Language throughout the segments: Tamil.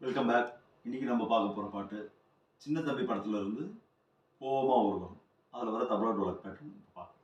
வெல்கம் பேக் இன்னைக்கு நம்ம பார்க்க போகிற பாட்டு சின்ன தம்பி படத்துல இருந்து ஓமா உருவம் அதில் வர தபலா டோலக் பேட்டர்ன் பார்க்கலாம்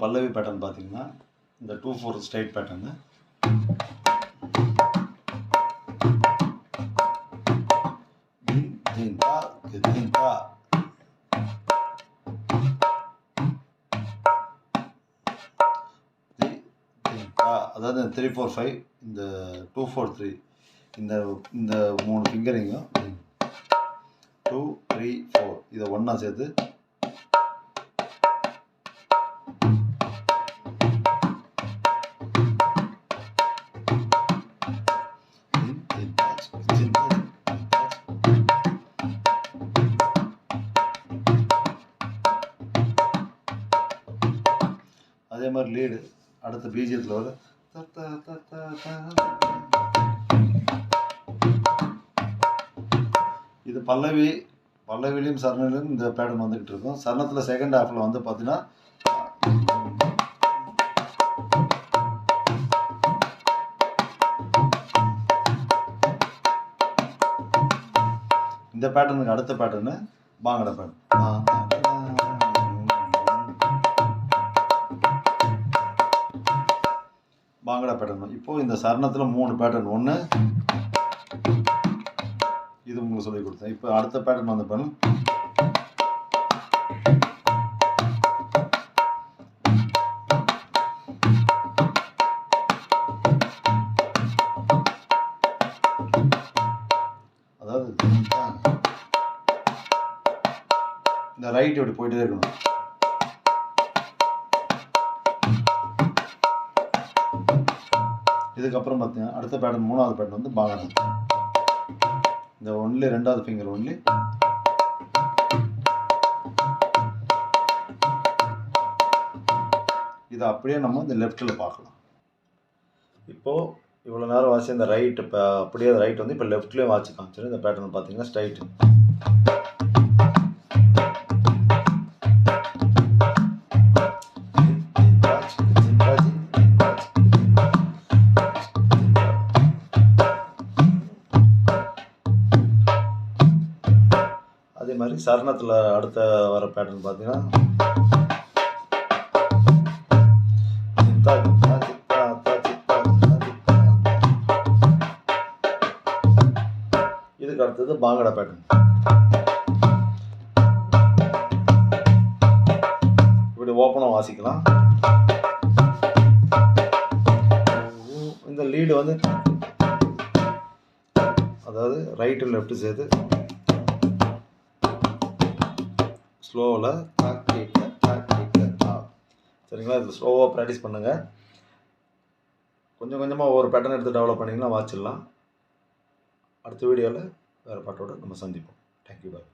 பல்லவி பேட்டர்ன் பார்த்தீங்கன்னா இந்த டூ ஃபோர் ஸ்ட்ரைட் பேட்டர்னு அதாவது த்ரீ ஃபோர் ஃபைவ் இந்த டூ ஃபோர் த்ரீ இந்த இந்த மூணு ஃபிங்கரிங்கும் டூ த்ரீ ஃபோர் இதை ஒன்றா சேர்த்து அதே மாதிரி லீடு அடுத்த பீஜியத்தில் வர இது பல்லவி பல்லவிலையும் சரணலையும் இந்த பேட்டர்ன் வந்துக்கிட்டு இருக்கும். சரணத்தில் செகண்ட் ஹாஃபில் வந்து பார்த்தீங்கன்னா இந்த பேட்டர்னுக்கு அடுத்த பேட்டர்னு பாங்கட பேட்டர்ன் பாங்கடா பேட்டர்ன் இப்போ இந்த சரணத்தில் மூணு பேட்டர்ன் ஒன்று இது உங்களுக்கு சொல்லி கொடுத்தேன். இப்போ அடுத்த பேட்டர்ன் வந்து பாருங்க. அதாவது இந்த ரைட் இப்படி போயிட்டே இருக்கணும். இதுக்கப்புறம் பார்த்தீங்கன்னா அடுத்த பேட்டர்ன் மூணாவது பேட்டர்ன் வந்து பாகனம் இந்த ஒன்லி ரெண்டாவது ஃபிங்கர் ஒன்லி இதை அப்படியே நம்ம இந்த லெஃப்ட்டில் பார்க்கலாம். இப்போது இவ்வளோ நேரம் வாசி இந்த ரைட் இப்போ அப்படியே ரைட் வந்து இப்போ லெஃப்ட்லேயும் வாசி காமிச்சிடும் இந்த பேட்டர்ன் பார்த்தீங்கன்னா ஸ்ட்ரைட்டு மாதிரி சரணத்தில் அடுத்த வர பேட்டர்ன் பார்த்தீங்கன்னா சித்தா, சித்தா, சித்தா, சித்தா, சித்தா. இதுக்கு அடுத்தது பாங்கடா பேட்டர்ன் இப்படி ஓப்பனாக வாசிக்கலாம். இந்த லீடு வந்து அதாவது ரைட்டு லெஃப்ட்டு சேர்த்து ஸ்லோவில் தாக் டீக்க தாக் டீக்க தா சரிங்களா? இதில் ஸ்லோவாக ப்ராக்டிஸ் பண்ணுங்கள் கொஞ்சம் கொஞ்சமாக ஒவ்வொரு பேட்டர்ன் எடுத்து டெவலப் பண்ணிங்கன்னா வாச்சிடலாம் அடுத்த வீடியோவில் வேறு பாட்டோடு நம்ம சந்திப்போம். Thank you bye